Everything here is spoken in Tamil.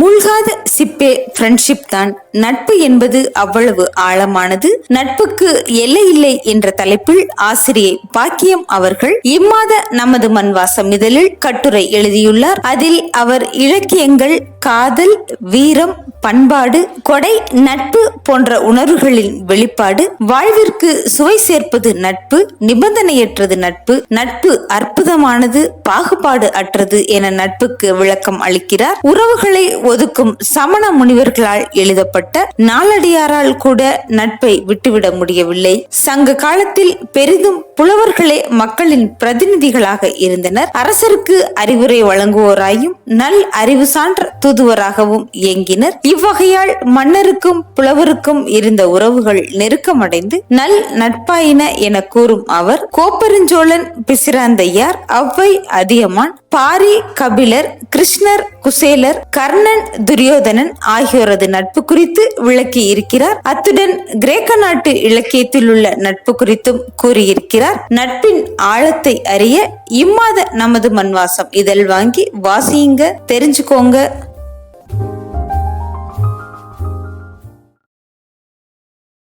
மூழ்காத சிப்பே ஃப்ரெண்ட்ஷிப் தான். நட்பு என்பது அவ்வளவு ஆழமானது. நட்புக்கு எல்லை இல்லை என்ற தலைப்பில் ஆசிரியை பாக்கியம் அவர்கள் இம்மாத நமது மண்வாசம் இதழில் கட்டுரை எழுதியுள்ளார். அதில் அவர் இலக்கியங்கள் காதல் வீரம் பண்பாடு கொடை நட்பு போன்ற உணர்வுகளின் வெளிப்பாடு வாழ்விற்கு சுவை சேர்ப்பது நட்பு நிபந்தனையற்றது நட்பு நட்பு அற்புதமானது பாகுபாடு அற்றது என நட்புக்கு விளக்கம் அளிக்கிறார். உறவுகளை ஒதுக்கும் சமண முனிவர்களால் எழுதப்பட்ட நாளடியாரால் கூட நட்பை விட்டுவிட முடியவில்லை. சங்க காலத்தில் பெரிதும் புலவர்களே மக்களின் பிரதிநிதிகளாக இருந்தனர். அரசருக்கு அறிவுரை வழங்குவோராயும் நல் அறிவு சான்ற தூதுவராகவும் இயங்கினர். இவ்வகையால் மன்னருக்கும் புலவருக்கும் இருந்த உறவுகள் நெருக்கமடைந்து நல் நட்பாயின என கூறும் அவர் கோப்பெருஞ்சோழன் பிசிராந்தையார் அவ்வை அதியமான் பாரி கபிலர் கிருஷ்ணர் குசேலர் கர்ணன் துரியோதனன் ஆகியோரது நட்பு குறித்து விளக்கி இருக்கிறார். அத்துடன் கிரேக்க நாட்டு இலக்கியத்தில் உள்ள நட்பு குறித்தும் கூறியிருக்கிறார். நட்பின் ஆழத்தை அறிய இம்மாத நமது மண்வாசம் இதழ் வாங்கி வாசியுங்க தெரிஞ்சுக்கோங்க.